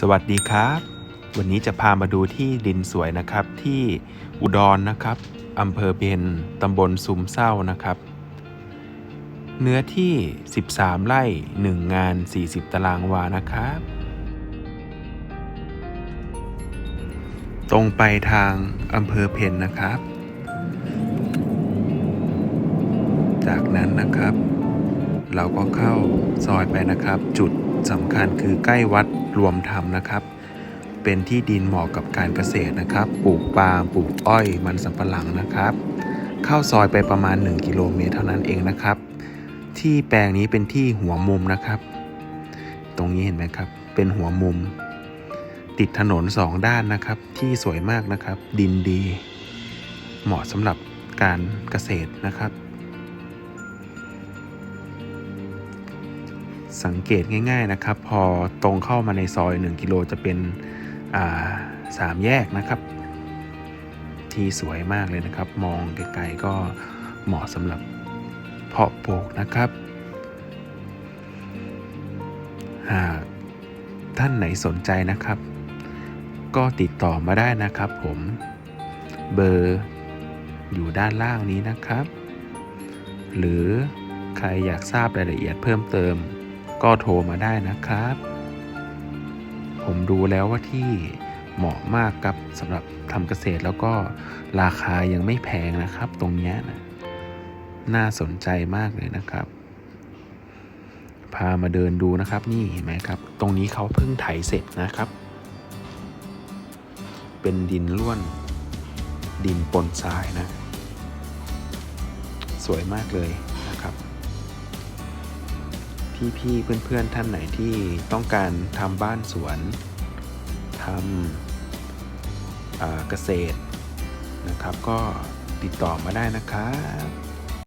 สวัสดีครับ วันนี้จะพามาดูที่ดินสวยนะครับที่อุดรนะครับอำเภอเบญตำบลซุมเศร้านะครับ เนื้อที่ 13 ไร่ 1 งาน 40 ตารางวานะครับ ตรงไปทางอำเภอเพนนะครับ จากนั้นนะครับ เราก็เข้าซอยไปนะครับจุด สำคัญคือใกล้วัดรวมธรรมนะครับ เป็นที่ดินเหมาะกับการเกษตรนะครับ ปลูกปาล์มปลูกอ้อย มันสำปะหลังนะครับ เข้าซอยไปประมาณ 1 กิโลเมตรเท่านั้นเองนะครับ ที่แปลงนี้เป็นที่หัวมุมนะครับ ตรงนี้เห็นไหมครับ เป็นหัวมุม ติดถนนสองด้านนะครับ ที่สวยมากนะครับ ดินดี เหมาะสำหรับการเกษตรนะครับ สังเกตง่ายๆนะครับ พอตรงเข้ามาในซอย 1 กิโลจะเป็นสามแยกนะครับ ที่สวยมากเลยนะครับ มองไกลๆก็เหมาะสำหรับเพาะปลูกนะครับ หากท่านไหนสนใจนะครับ ก็ติดต่อมาได้นะครับ ผมเบอร์อยู่ด้านล่างนี้นะครับ หรือใครอยากทราบรายละเอียดเพิ่มเติม ก็โทรมาได้นะครับ ผมดูแล้วว่าที่เหมาะมากครับสำหรับทำเกษตรแล้วก็ราคายังไม่แพงนะครับ ตรงเนี้ยนะน่าสนใจมากเลยนะครับ พามาเดินดูนะครับนี่เห็นไหมครับ ตรงนี้เขาเพิ่งไถเสร็จนะครับ เป็นดินล้วน ดินปนทรายนะ สวยมากเลย พี่ๆเพื่อนๆท่านไหนที่ต้องการทำบ้านสวนทำเกษตรนะครับ ก็ติดต่อมาได้นะครับ